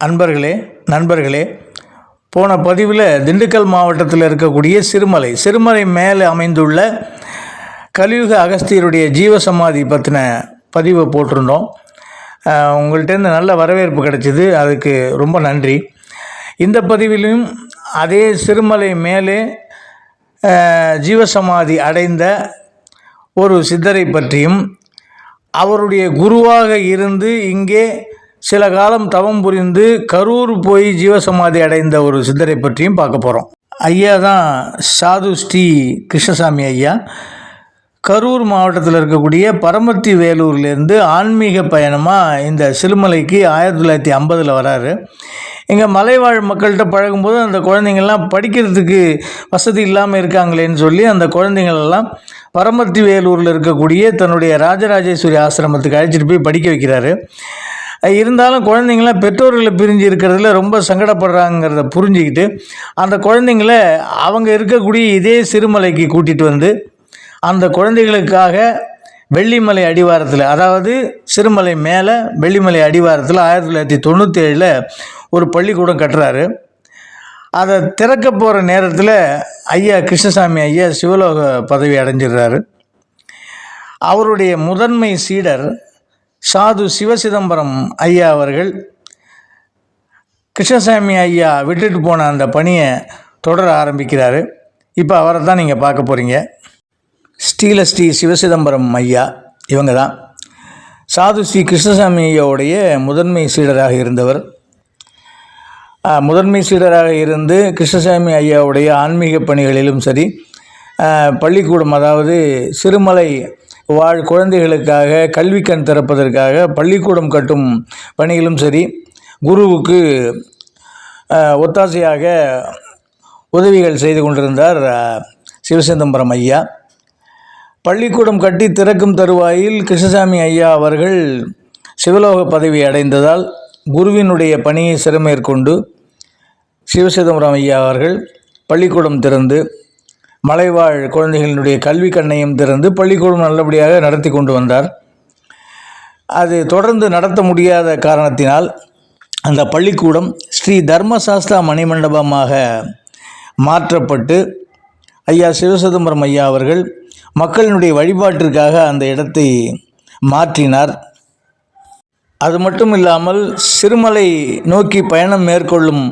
அன்பர்களே நண்பர்களே போன பதிவில் திண்டுக்கல் மாவட்டத்தில் இருக்கக்கூடிய சிறுமலை சிறுமலை மேலே அமைந்துள்ள கலியுக அகஸ்தியருடைய ஜீவசமாதி பற்றின பதிவை போட்டிருந்தோம். உங்கள்கிட்டருந்து உங்கள்கிட்டேருந்து நல்ல வரவேற்பு கிடைச்சிது. அதுக்கு ரொம்ப நன்றி. இந்த பதிவிலும் அதே சிறுமலை மேலே ஜீவசமாதி அடைந்த ஒரு சித்தரை பற்றியும் அவருடைய குருவாக இருந்து இங்கே சில காலம் தவம் புரிந்து கரூர் போய் ஜீவசமாதி அடைந்த ஒரு சித்தரை பற்றியும் பார்க்க போகிறோம் ஐயா தான் சாது ஸ்ரீ கிருஷ்ணசாமி ஐயா. கரூர் மாவட்டத்தில் இருக்கக்கூடிய பரமத்தி வேலூர்லேருந்து ஆன்மீக பயணமாக இந்த சிறுமலைக்கு ஆயிரத்தி தொள்ளாயிரத்தி ஐம்பதில் வராரு. இங்கே மலைவாழ் மக்கள்கிட்ட பழகும்போது அந்த குழந்தைங்கள்லாம் படிக்கிறதுக்கு வசதி இல்லாமல் இருக்காங்களேன்னு சொல்லி அந்த குழந்தைங்களெல்லாம் பரமத்தி வேலூரில் இருக்கக்கூடிய தன்னுடைய ராஜராஜேஸ்வரி ஆசிரமத்துக்கு அழைச்சிட்டு போய் படிக்க வைக்கிறாரு. இருந்தாலும் குழந்தைங்களாம் பெற்றோர்களை பிரிஞ்சு இருக்கிறதுல ரொம்ப சங்கடப்படுறாங்கிறத புரிஞ்சுக்கிட்டு அந்த குழந்தைங்கள அவங்க இருக்கக்கூடிய இதே சிறுமலைக்கு கூட்டிகிட்டு வந்து அந்த குழந்தைகளுக்காக வெள்ளிமலை அடிவாரத்தில் அதாவது சிறுமலை மேலே வெள்ளிமலை அடிவாரத்தில் ஆயிரத்தி தொள்ளாயிரத்தி தொண்ணூற்றி ஏழில் ஒரு பள்ளிக்கூடம் கட்டுறாரு. அதை திறக்க போகிற நேரத்தில் ஐயா கிருஷ்ணசாமி ஐயா சிவலோக பதவி அடைஞ்சிடுறாரு. அவருடைய முதன்மை சீடர் சாது சிவசிதம்பரம் ஐயா அவர்கள் கிருஷ்ணசாமி ஐயா விட்டுட்டு போன அந்த பணியை தொடர ஆரம்பிக்கிறாரு. இப்போ அவரை தான் நீங்கள் பார்க்க போகிறீங்க ஸ்ரீலஸ்ரீ சிவசிதம்பரம் ஐயா இவங்க தான் சாது ஸ்ரீ கிருஷ்ணசாமி ஐயாவுடைய முதன்மை சீடராக இருந்தவர். முதன்மை சீடராக இருந்து கிருஷ்ணசாமி ஐயாவுடைய ஆன்மீக பணிகளிலும் சரி பள்ளிக்கூடம் அதாவது சிறுமலை வாழ் குழந்தைகளுக்காக கல்வி கண் திறப்பதற்காக பள்ளிக்கூடம் கட்டும் பணியிலும் சரி குருவுக்கு ஒத்தாசையாக உதவிகள் செய்து கொண்டிருந்தார் சிவசிதம்பரம் ஐயா. பள்ளிக்கூடம் கட்டி திறக்கும் தருவாயில் கிருஷ்ணசாமி ஐயா அவர்கள் சிவலோக பதவி அடைந்ததால் குருவினுடைய பணியை சிறமேற்கொண்டு சிவசிதம்பரம் ஐயா அவர்கள் பள்ளிக்கூடம் திறந்து மலைவாழ் குழந்தைகளினுடைய கல்வி கண்ணையும் திறந்து பள்ளிக்கூடம் நல்லபடியாக நடத்தி கொண்டு வந்தார். அது தொடர்ந்து நடத்த முடியாத காரணத்தினால் அந்த பள்ளிக்கூடம் ஸ்ரீ தர்மசாஸ்தா மணிமண்டபமாக மாற்றப்பட்டு ஐயா சிவசிதம்பரம் ஐயா அவர்கள் மக்களினுடைய வழிபாட்டிற்காக அந்த இடத்தை மாற்றினார். அது மட்டும் இல்லாமல் சிறுமலை நோக்கி பயணம் மேற்கொள்ளும்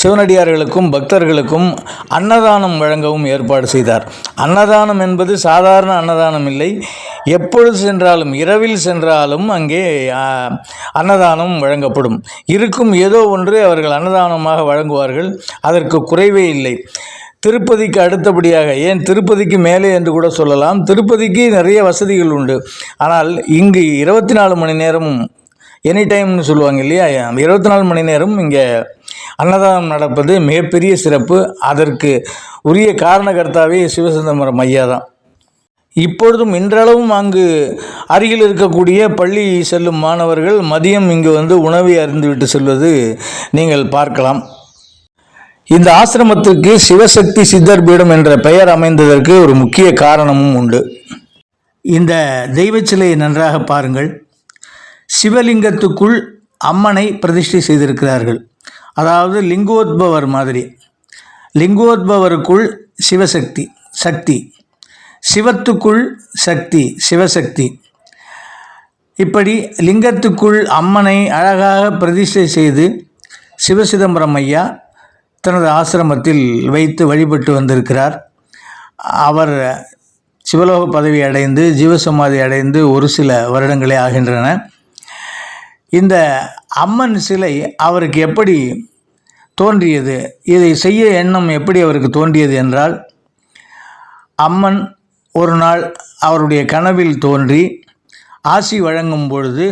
சிவனடியார்களுக்கும் பக்தர்களுக்கும் அன்னதானம் வழங்கவும் ஏற்பாடு செய்தார். அன்னதானம் என்பது சாதாரண அன்னதானம் இல்லை. எப்பொழுது சென்றாலும் இரவில் சென்றாலும் அங்கே அன்னதானம் வழங்கப்படும். இருக்கும் ஏதோ ஒன்று அவர்கள் அன்னதானமாக வழங்குவார்கள். அதற்கு குறைவே இல்லை. திருப்பதிக்கு அடுத்தபடியாக ஏன் திருப்பதிக்கு மேலே என்று கூட சொல்லலாம். திருப்பதிக்கு நிறைய வசதிகள் உண்டு. ஆனால் இங்கு இருபத்தி நாலு மணி நேரமும் எனி டைம்னு சொல்லுவாங்க இல்லையா? இருபத்தி நாலு மணி நேரம் இங்கே அன்னதானம் நடப்பது மிகப்பெரிய சிறப்பு. அதற்கு உரிய காரணகர்த்தாவே சிவசந்தமரம் ஐயா தான். இப்பொழுதும் இன்றளவும் அங்கு அருகில் இருக்கக்கூடிய பள்ளி செல்லும் மாணவர்கள் மதியம் இங்கு வந்து உணவை அருந்துவிட்டு செல்வது நீங்கள் பார்க்கலாம். இந்த ஆசிரமத்திற்கு சிவசக்தி சித்தர் பீடம் என்ற பெயர் அமைந்ததற்கு ஒரு முக்கிய காரணமும் உண்டு. இந்த தெய்வச் சிலையை நன்றாக பாருங்கள். சிவலிங்கத்துக்குள் அம்மனை பிரதிஷ்டை செய்திருக்கிறார்கள். அதாவது லிங்கோத்பவர் மாதிரி. லிங்கோத்பவருக்குள் சிவசக்தி சக்தி. சிவத்துக்குள் சக்தி சிவசக்தி. இப்படி லிங்கத்துக்குள் அம்மனை அழகாக பிரதிஷ்டை செய்து சிவசிதம்பரம் ஐயா தனது ஆசிரமத்தில் வைத்து வழிபட்டு வந்திருக்கிறார். அவர் சிவலோக பதவி அடைந்து ஜீவசமாதி அடைந்து ஒரு சில வருடங்களே ஆகின்றன. இந்த அம்மன் சிலை அவருக்கு எப்படி தோன்றியது? இதை செய்ய எண்ணம் எப்படி அவருக்கு தோன்றியது என்றால் அம்மன் ஒரு நாள் அவருடைய கனவில் தோன்றி ஆசி வழங்கும் பொழுது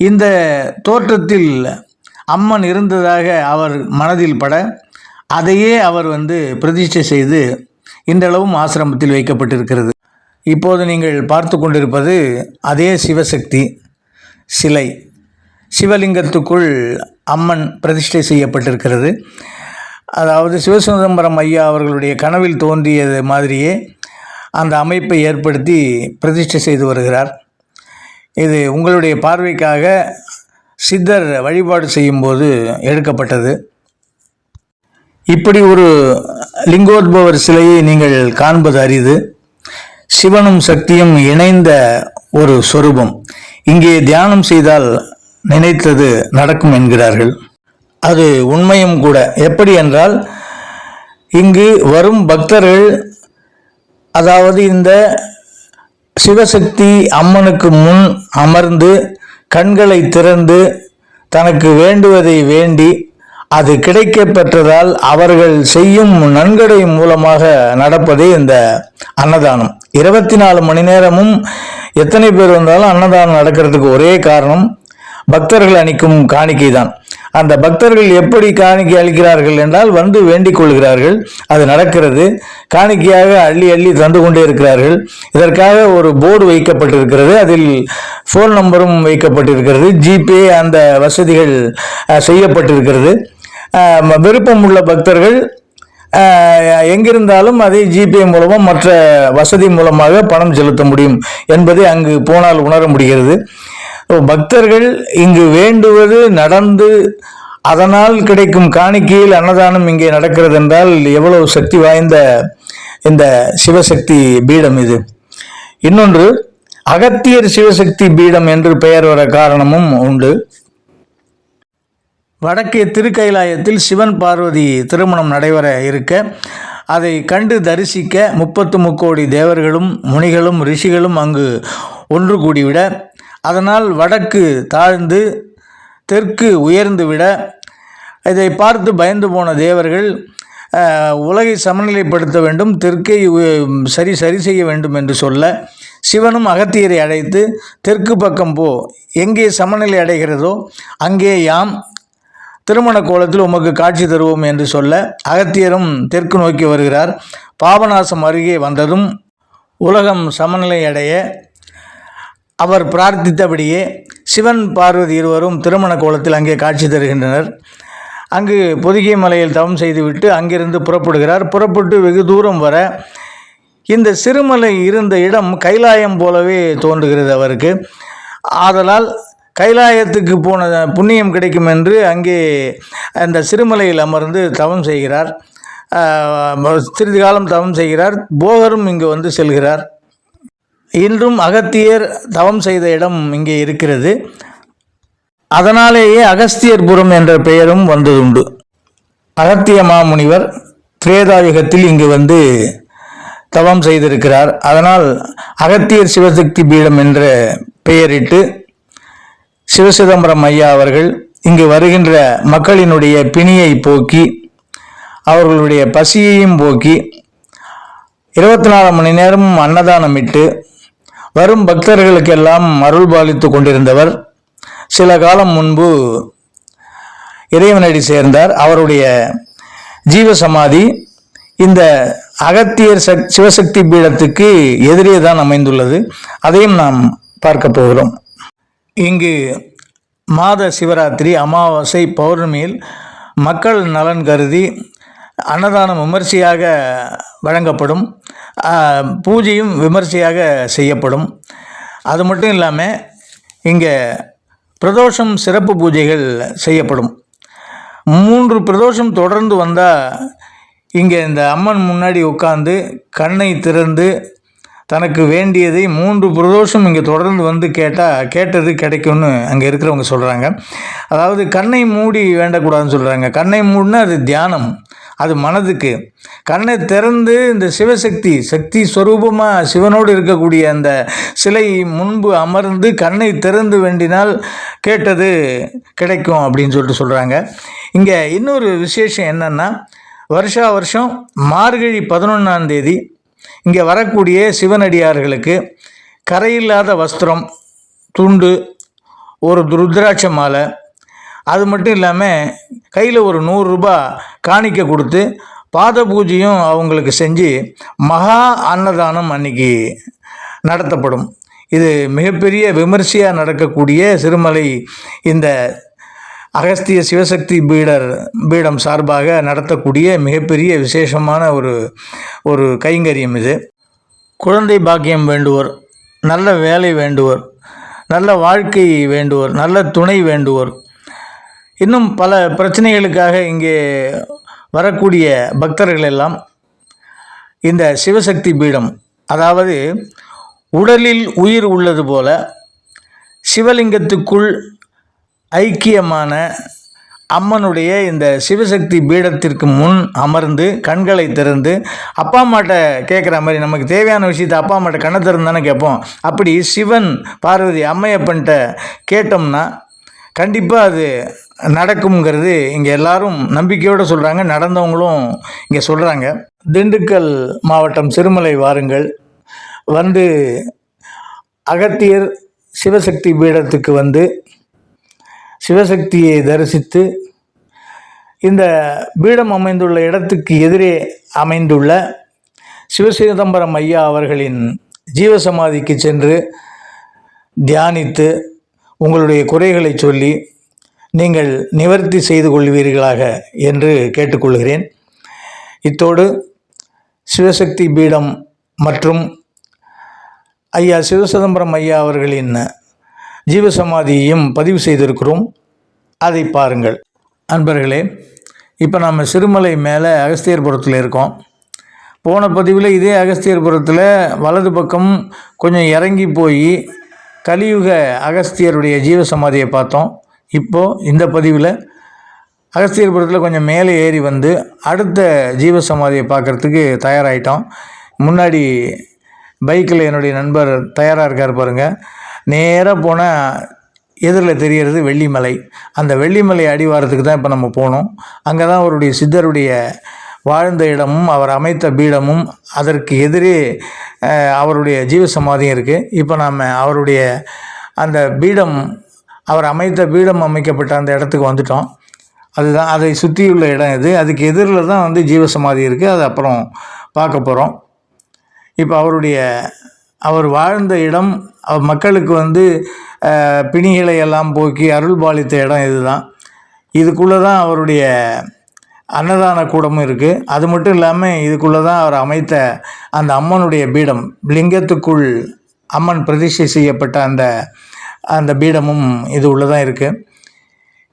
இந்த தோற்றத்தில் அம்மன் இருந்ததாக அவர் மனதில் பட அதையே அவர் வந்து பிரதிஷ்டை செய்து இன்றளவும் ஆசிரமத்தில் வைக்கப்பட்டிருக்கிறது. இப்போது நீங்கள் பார்த்து கொண்டிருப்பது அதே சிவசக்தி சிலை. சிவலிங்கத்துக்குள் அம்மன் பிரதிஷ்டை செய்யப்பட்டிருக்கிறது. அதாவது சிவசுந்தரம் ஐயா அவர்களுடைய கனவில் தோன்றியது மாதிரியே அந்த அமைப்பை ஏற்படுத்தி பிரதிஷ்டை செய்து வருகிறார். இது உங்களுடைய பார்வைக்காக சித்தர் வழிபாடு செய்யும்போது எடுக்கப்பட்டது. இப்படி ஒரு லிங்கோத்பவர் சிலையை நீங்கள் காண்பது அரிது. சிவனும் சக்தியும் இணைந்த ஒரு சொரூபம். இங்கே தியானம் செய்தால் நினைத்தது நடக்கும் என்கிறார்கள். அது உண்மையும் கூட. எப்படி என்றால் இங்கு வரும் பக்தர்கள் அதாவது இந்த சிவசக்தி அம்மனுக்கு முன் அமர்ந்து கண்களை திறந்து தனக்கு வேண்டுவதை வேண்டி அது கிடைக்க பெற்றதால் அவர்கள் செய்யும் நன்கொடை மூலமாக நடப்பதே இந்த அன்னதானம். இருபத்தி நாலு மணி நேரமும் எத்தனை பேர் வந்தாலும் அன்னதானம் நடக்கிறதுக்கு ஒரே காரணம் பக்தர்கள் அளிக்கும் காணிக்கை தான் அந்த பக்தர்கள் எப்படி காணிக்கை அளிக்கிறார்கள் என்றால் வந்து வேண்டிக் கொள்கிறார்கள். அது நடக்கிறது. காணிக்கையாக அள்ளி அள்ளி தந்து கொண்டே இருக்கிறார்கள். இதற்காக ஒரு போர்டு வைக்கப்பட்டிருக்கிறது. அதில் ஃபோன் நம்பரும் வைக்கப்பட்டிருக்கிறது. ஜிபே அந்த வசதிகள் செய்யப்பட்டிருக்கிறது. விருப்பம் உள்ள பக்தர்கள் எங்கிருந்தாலும் அதை ஜிபே மூலமாக மற்ற வசதி மூலமாக பணம் செலுத்த முடியும் என்பதை அங்கு போனால் உணர முடிகிறது. பக்தர்கள் இங்கு வேண்டுவது நடந்து அதனால் கிடைக்கும் காணிக்கையில் அன்னதானம் இங்கே நடக்கிறது என்றால் எவ்வளவு சக்தி வாய்ந்த இந்த சிவசக்தி பீடம் இது. இன்னொன்று அகத்தியர் சிவசக்தி பீடம் என்று பெயர் வர காரணமும் உண்டு. வடக்கே திருக்கைலாயத்தில் சிவன் பார்வதி திருமணம் நடைபெற இருக்க அதை கண்டு தரிசிக்க முப்பத்து முக்கோடி தேவர்களும் முனிகளும் ரிஷிகளும் அங்கு ஒன்று கூடிவிட அதனால் வடக்கு தாழ்ந்து தெற்கு உயர்ந்துவிட இதை பார்த்து பயந்து போன தேவர்கள் உலகை சமநிலைப்படுத்த வேண்டும் தெற்கை சரி சரி செய்ய வேண்டும் என்று சொல்ல சிவனும் அகத்தியரை அழைத்து தெற்கு பக்கம் போ எங்கே சமநிலை அடைகிறதோ அங்கே யாம் திருமண கோலத்தில் உமக்கு காட்சி தருவோம் என்று சொல்ல அகத்தியரும் தெற்கு நோக்கி வருகிறார். பாபநாசம் அருகே வந்ததும் உலகம் சமநிலை அடைய அவர் பிரார்த்தித்தபடியே சிவன் பார்வதி இருவரும் திருமண கோலத்தில் அங்கே காட்சி தருகின்றனர். அங்கு பொதிகை மலையில் தவம் செய்துவிட்டு அங்கிருந்து புறப்படுகிறார். புறப்பட்டு வெகு தூரம் வர இந்த சிறுமலை இருந்த இடம் கைலாயம் போலவே தோன்றுகிறது அவருக்கு. ஆதலால் கைலாயத்துக்கு போன புண்ணியம் கிடைக்கும் என்று அங்கே அந்த சிறுமலையில் அமர்ந்து தவம் செய்கிறார். சிறிது காலம் தவம் செய்கிறார். போகரும் இங்கு வந்து செல்கிறார். இன்றும் அகத்தியர் தவம் செய்த இடம் இங்கே இருக்கிறது. அதனாலேயே அகஸ்தியர்புரம் என்ற பெயரும் வந்ததுண்டு. அகத்திய மாமுனிவர் திரேதாயுகத்தில் இங்கு வந்து தவம் செய்திருக்கிறார். அதனால் அகத்தியர் சிவசக்தி பீடம் என்ற பெயரிட்டு சிவசிதம்பரம் ஐயா அவர்கள் இங்கு வருகின்ற மக்களினுடைய பிணியை போக்கி அவர்களுடைய பசியையும் போக்கி இருபத்தி நாலு மணி நேரமும் அன்னதானமிட்டு வரும் பக்தர்களுக்கெல்லாம் அருள் பாலித்து கொண்டிருந்தவர். சில காலம் முன்பு இறைவனடி சேர்ந்தார். அவருடைய ஜீவசமாதி இந்த அகத்தியர் சக் சிவசக்தி பீடத்துக்கு எதிரே தான் அமைந்துள்ளது. அதையும் நாம் பார்க்க போகிறோம். இங்கு மாத சிவராத்திரி அமாவாசை பௌர்ணமியில் மக்கள் நலன் கருதி அன்னதானம் விமர்சையாக வழங்கப்படும். பூஜையும் விமர்சையாக செய்யப்படும். அது மட்டும் இல்லாமல் இங்கே பிரதோஷம் சிறப்பு பூஜைகள் செய்யப்படும். மூன்று பிரதோஷம் தொடர்ந்து வந்தால் இங்கே இந்த அம்மன் முன்னாடி உட்காந்து கண்ணை திறந்து தனக்கு வேண்டியதை மூன்று பிரதோஷம் இங்கே தொடர்ந்து வந்து கேட்டால் கேட்டது கிடைக்கும்னு அங்கே இருக்கிறவங்க சொல்கிறாங்க அதாவது கண்ணை மூடி வேண்டக்கூடாதுன்னு சொல்கிறாங்க கண்ணை மூடினா அது தியானம். அது மனதுக்கு. கண்ணை திறந்து இந்த சிவசக்தி சக்தி ஸ்வரூபமாக சிவனோடு இருக்கக்கூடிய அந்த சிலை முன்பு அமர்ந்து கண்ணை திறந்து வேண்டினால் கேட்டது கிடைக்கும் அப்படின்னு சொல்லிட்டு சொல்கிறாங்க இங்கே இன்னொரு விசேஷம் என்னென்னா வருஷா வருஷம் மார்கழி பதினொன்றாம் தேதி இங்கே வரக்கூடிய சிவனடியார்களுக்கு கரையில்லாத வஸ்திரம் துண்டு ஒரு ருத்ராட்ச மாலை அது மட்டும் இல்லாமல் கையில் ஒரு நூறுரூபா காணிக்க கொடுத்து பாத பூஜையும் அவங்களுக்கு செஞ்சு மகா அன்னதானம் அன்னைக்கு நடத்தப்படும். இது மிகப்பெரிய விமர்சையாக நடக்கக்கூடிய சிறுமலை இந்த அகஸ்திய சிவசக்தி பீடர் பீடம் சார்பாக நடத்தக்கூடிய மிகப்பெரிய விசேஷமான ஒரு ஒரு கைங்கரியம் இது. குழந்தை பாக்கியம் வேண்டுவோர் நல்ல வேலை வேண்டுவோர் நல்ல வாழ்க்கை வேண்டுவோர் நல்ல துணை வேண்டுவோர் இன்னும் பல பிரச்சனைகளுக்காக இங்கே வரக்கூடிய பக்தர்கள் எல்லாம் இந்த சிவசக்தி பீடம் அதாவது உடலில் உயிர் உள்ளது போல சிவலிங்கத்துக்குள் ஐக்கியமான அம்மனுடைய இந்த சிவசக்தி பீடத்திற்கு முன் அமர்ந்து கண்களை திறந்து அப்பா அம்மாட்ட கேட்குற மாதிரி நமக்கு தேவையான விஷயத்தை அப்பா அம்மாட்ட கண்ணை திறந்தானே கேட்போம்? அப்படி சிவன் பார்வதி அம்மையப்பன்ட்ட கேட்டோம்னா கண்டிப்பாக அது நடக்குங்கிறது இங்கே எல்லாரும் நம்பிக்கையோடு சொல்கிறாங்க நடந்தவங்களும் இங்கே சொல்கிறாங்க திண்டுக்கல் மாவட்டம் சிறுமலை வாருங்கள். வந்து அகத்தியர் சிவசக்தி பீடத்துக்கு வந்து சிவசக்தியை தரிசித்து இந்த பீடம் அமைந்துள்ள இடத்துக்கு எதிரே அமைந்துள்ள சிவசிதம்பரம் ஐயா அவர்களின் ஜீவசமாதிக்கு சென்று தியானித்து உங்களுடைய குறைகளை சொல்லி நீங்கள் நிவர்த்தி செய்து கொள்வீர்களாக என்று கேட்டுக்கொள்கிறேன். இத்தோடு சிவசக்தி பீடம் மற்றும் ஐயா சிவசிதம்பரம் ஐயா அவர்களின் ஜீவசமாதியையும் பதிவு செய்திருக்கிறோம். அதை பாருங்கள். அன்பர்களே இப்போ நம்ம சிறுமலை மேலே அகஸ்தியர்புரத்தில் இருக்கோம். போன பதிவில் இதே அகஸ்தியர்புரத்தில் வலது பக்கம் கொஞ்சம் இறங்கி போய் கலியுக அகஸ்தியருடைய ஜீவசமாதியை பார்த்தோம். இப்போது இந்த பதிவில் அகஸ்தியர்புரத்தில் கொஞ்சம் மேலே ஏறி வந்து அடுத்த ஜீவசமாதியை பார்க்குறதுக்கு தயாராகிட்டோம் முன்னாடி பைக்கில் என்னுடைய நண்பர் தயாராக இருக்கார் பாருங்கள் நேராக போனால் எதிரில் தெரிகிறது வெள்ளிமலை. அந்த வெள்ளிமலை அடிவாரத்துக்கு தான் இப்போ நம்ம போகணும் அங்கே தான் அவருடைய சித்தருடைய வாழ்ந்த இடமும் அவர் அமைத்த பீடமும் அதற்கு எதிரே அவருடைய ஜீவசமாதியும் இருக்குது இப்போ நாம் அவருடைய அந்த பீடம் அவர் அமைத்த பீடம் அமைக்கப்பட்ட அந்த இடத்துக்கு வந்துட்டோம். அதுதான் அதை சுற்றியுள்ள இடம் இது. அதுக்கு எதிரில் தான் வந்து ஜீவசமாதி இருக்குது அது அப்புறம் பார்க்க போகிறோம் இப்போ அவருடைய அவர் வாழ்ந்த இடம் அவர் மக்களுக்கு வந்து பிணிகளை எல்லாம் போக்கி அருள் பாலித்த இடம் இதுதான். இதுக்குள்ளே தான் அவருடைய அன்னதான கூடமும் இருக்குது அது மட்டும் இல்லாமல் இதுக்குள்ளே தான் அவர் அமைத்த அந்த அம்மனுடைய பீடம் லிங்கத்துக்குள் அம்மன் பிரதிஷ்டை செய்யப்பட்ட அந்த அந்த பீடமும் இது உள்ளே தான் இருக்குது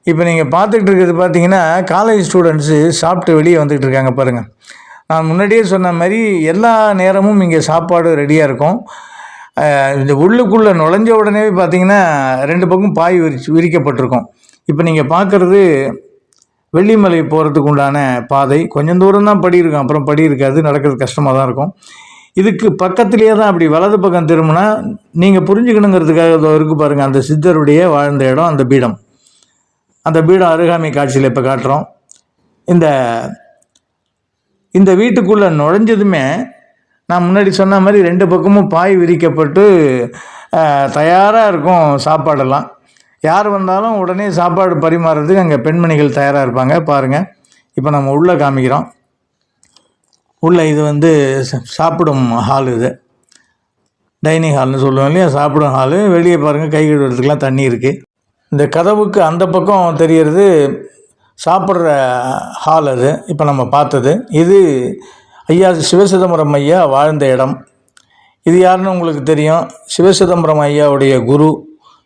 இப்போ நீங்கள் பார்த்துக்கிட்டு இருக்கிறது பார்த்தீங்கன்னா காலேஜ் ஸ்டூடெண்ட்ஸு சாப்பிட்டு வெளியே வந்துக்கிட்டு இருக்காங்க பாருங்கள் நான் முன்னாடியே சொன்ன மாதிரி எல்லா நேரமும் இங்கே சாப்பாடு ரெடியாக இருக்கும். இந்த உள்ளுக்குள்ளே நுழைஞ்ச உடனே பார்த்தீங்கன்னா ரெண்டு பக்கம் பாய் விரிச்சு விரிக்கப்பட்டிருக்கும். இப்போ நீங்கள் பார்க்குறது வெள்ளிமலை போகிறதுக்கு உண்டான பாதை கொஞ்சம் தூரம் தான் படி இருக்கும் அப்புறம் படி இருக்காது நடக்கிறது கஷ்டமாக தான் இருக்கும். இதுக்கு பக்கத்துலேயே தான் அப்படி வலது பக்கம் திரும்பினா நீங்கள் புரிஞ்சுக்கணுங்கிறதுக்காக இதோ இருக்கு பாருங்கள் அந்த சித்தருடைய வாழ்ந்த இடம் அந்த பீடம். அந்த பீடம் அருகாமை காட்சியில் இப்போ காட்டுறோம். இந்த இந்த வீட்டுக்குள்ளே நுழைஞ்சதுமே நான் முன்னாடி சொன்ன மாதிரி ரெண்டு பக்கமும் பாய் விரிக்கப்பட்டு தயாராக இருக்கும் சாப்பாடெல்லாம். யார் வந்தாலும் உடனே சாப்பாடு பரிமாறுறதுக்கு அங்கே பெண்மணிகள் தயாராக இருப்பாங்க. பாருங்கள் இப்போ நம்ம உள்ளே காமிக்கிறோம். உள்ளே இது வந்து சாப்பிடும் ஹால் இது. டைனிங் ஹால்னு சொல்லுவோம் இல்லையா? சாப்பிடும் ஹாலு வெளியே பாருங்கள் கை கழுவுறதுக்கெலாம் தண்ணி இருக்குது இந்த கதவுக்கு அந்த பக்கம் தெரிகிறது சாப்பிட்ற ஹால் அது. இப்போ நம்ம பார்த்தது. இது ஐயா சிவசிதம்பரம் ஐயா வாழ்ந்த இடம். இது யாருன்னு உங்களுக்கு தெரியும்? சிவசிதம்பரம் ஐயாவுடைய குரு.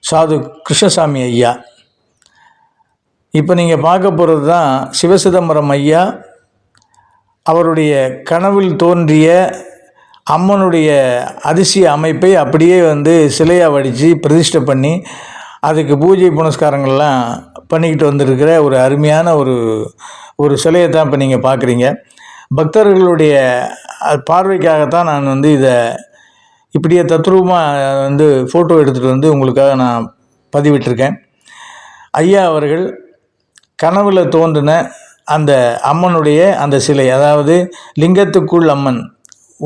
சாது கிருஷ்ணசாமி ஐயா. இப்போ நீங்கள் பார்க்க போகிறது தான் சிவசிதம்பரம் ஐயா அவருடைய கனவில் தோன்றிய அம்மனுடைய அதிசய அமைப்பை அப்படியே வந்து சிலையாக வடித்து பிரதிஷ்டை பண்ணி அதுக்கு பூஜை புனஸ்காரங்கள்லாம் பண்ணிக்கிட்டு வந்திருக்கிற ஒரு அருமையான ஒரு ஒரு சிலையை தான் இப்போ நீங்கள் பார்க்குறீங்க. பக்தர்களுடைய பார்வைக்காகத்தான் நான் வந்து இதை இப்படியே தத்ரூபமாக வந்து ஃபோட்டோ எடுத்துகிட்டு வந்து உங்களுக்காக நான் பதிவிட்டிருக்கேன். ஐயா அவர்கள் கனவுல தோன்றின அந்த அம்மனுடைய அந்த சிலை அதாவது லிங்கத்துக்குள் அம்மன்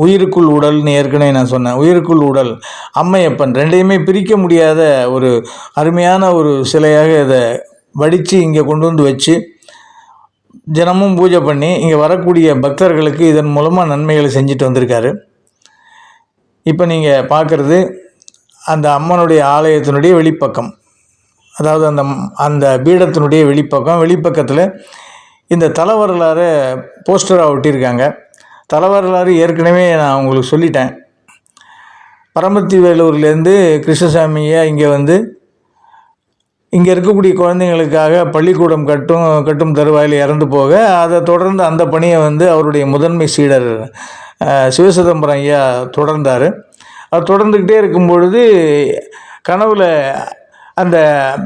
உயிருக்குள் உடல்னு ஏற்கனவே நான் சொன்னேன். உயிருக்குள் உடல் அம்மையப்பன் ரெண்டையுமே பிரிக்க முடியாத ஒரு அருமையான ஒரு சிலையாக இதை வடித்து இங்கே கொண்டு வந்து வச்சு தினமும் பூஜை பண்ணி இங்கே வரக்கூடிய பக்தர்களுக்கு இதன் மூலமாக நன்மைகளை செஞ்சுட்டு வந்திருக்காரு. இப்போ நீங்கள் பார்க்குறது அந்த அம்மனுடைய ஆலயத்தினுடைய வெளிப்பக்கம். அதாவது அந்த அந்த பீடத்தினுடைய வெளிப்பக்கம். வெளிப்பக்கத்தில் இந்த தல வரலாறு போஸ்டராக ஒட்டியிருக்காங்க. தல வரலாறு ஏற்கனவே நான் உங்களுக்கு சொல்லிட்டேன். பரமத்தி வேலூர்லேருந்து கிருஷ்ணசாமியை இங்கே வந்து இங்கே இருக்கக்கூடிய குழந்தைங்களுக்காக பள்ளிக்கூடம் கட்டும் கட்டும் தருவாயில் இறந்து போக அதை தொடர்ந்து அந்த பணியை வந்து அவருடைய முதன்மை சீடர் சிவசிதம்பரம் ஐயா தொடர்ந்தார். அது தொடர்ந்துக்கிட்டே இருக்கும் பொழுது கனவில் அந்த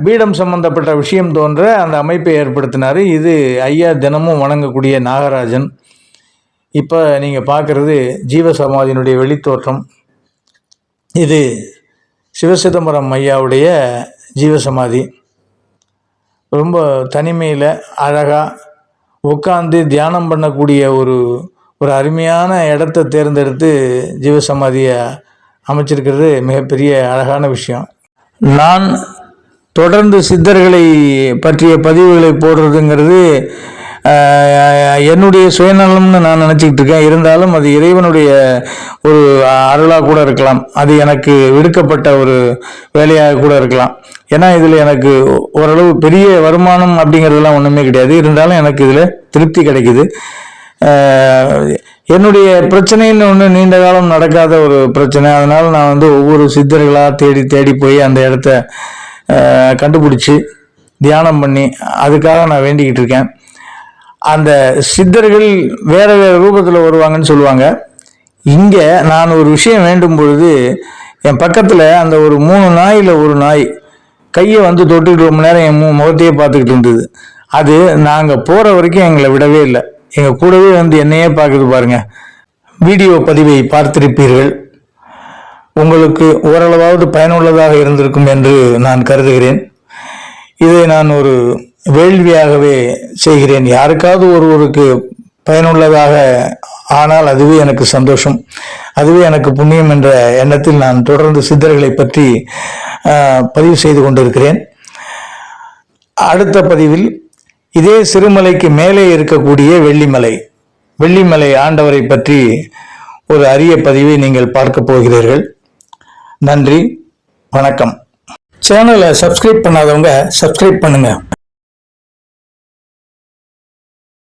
பீடம் சம்பந்தப்பட்ட விஷயம் தோன்ற அந்த அமைப்பை ஏற்படுத்தினார். இது ஐயா தினமும் வணங்கக்கூடிய நாகராஜன். இப்போ நீங்கள் பார்க்குறது ஜீவசமாதியினுடைய வெளித்தோற்றம். இது சிவசிதம்பரம் ஐயாவுடைய ஜீவசமாதி. ரொம்ப தனிமையில் அழகாக உட்காந்து தியானம் பண்ணக்கூடிய ஒரு ஒரு அருமையான இடத்த தேர்ந்தெடுத்து ஜீவசமாதியை அமைச்சிருக்கிறது மிகப்பெரிய அழகான விஷயம். நான் தொடர்ந்து சித்தர்களை பற்றிய பதிவுகளை போடுறதுங்கிறது என்னுடைய சுயநலம்னு நான் நினச்சிக்கிட்டு இருக்கேன். இருந்தாலும் அது இறைவனுடைய ஒரு அருளாக கூட இருக்கலாம். அது எனக்கு விடுக்கப்பட்ட ஒரு வேலையாக கூட இருக்கலாம். ஏன்னா இதில் எனக்கு ஓரளவு பெரிய வருமானம் அப்படிங்கிறதுலாம் ஒன்றுமே கிடையாது. இருந்தாலும் எனக்கு இதில் திருப்தி கிடைக்குது. என்னுடைய பிரச்சனைன்னு ஒன்று நீண்ட காலம் நடக்காத ஒரு பிரச்சனை. அதனால் நான் வந்து ஒவ்வொரு சித்தர்களாக தேடி தேடி போய் அந்த இடத்த கண்டுபிடிச்சி தியானம் பண்ணி அதுக்காக நான் வேண்டிக்கிட்டு இருக்கேன். அந்த சித்தர்கள் வேறு வேறு ரூபத்தில் வருவாங்கன்னு சொல்லுவாங்க. இங்கே நான் ஒரு விஷயம் வேண்டும் பொழுது என் பக்கத்தில் அந்த ஒரு மூணு நாயில் ஒரு நாய் கையை வந்து தொட்டுக்கிட்டு ரொம்ப நேரம் என் மு- முகத்தையே பார்த்துக்கிட்டு இருந்தது. அது நாங்கள் போகிற வரைக்கும் எங்களை விடவே இல்லை. எங்கள் கூடவே வந்து என்னையே பார்க்குது பாருங்க. வீடியோ பதிவை பார்த்திருப்பீர்கள். உங்களுக்கு ஓரளவாவது பயனுள்ளதாக இருந்திருக்கும் என்று நான் கருதுகிறேன். இதை நான் ஒரு வேள்வியாகவே செய்கிறேன். யாருக்காவது ஒருவருக்கு பயனுள்ளதாக ஆனால் அதுவே எனக்கு சந்தோஷம். அதுவே எனக்கு புண்ணியம் என்ற எண்ணத்தில் நான் தொடர்ந்து சித்தர்களை பற்றி பதிவு செய்து கொண்டிருக்கிறேன். அடுத்த பதிவில் இதே சிறுமலைக்கு மேலே இருக்கக்கூடிய வெள்ளிமலை. வெள்ளிமலை ஆண்டவரை பற்றி ஒரு அரிய பதிவை நீங்கள் பார்க்க போகிறீர்கள். நன்றி வணக்கம். சேனலை சப்ஸ்கிரைப் பண்ணாதவங்க சப்ஸ்கிரைப் பண்ணுங்கள்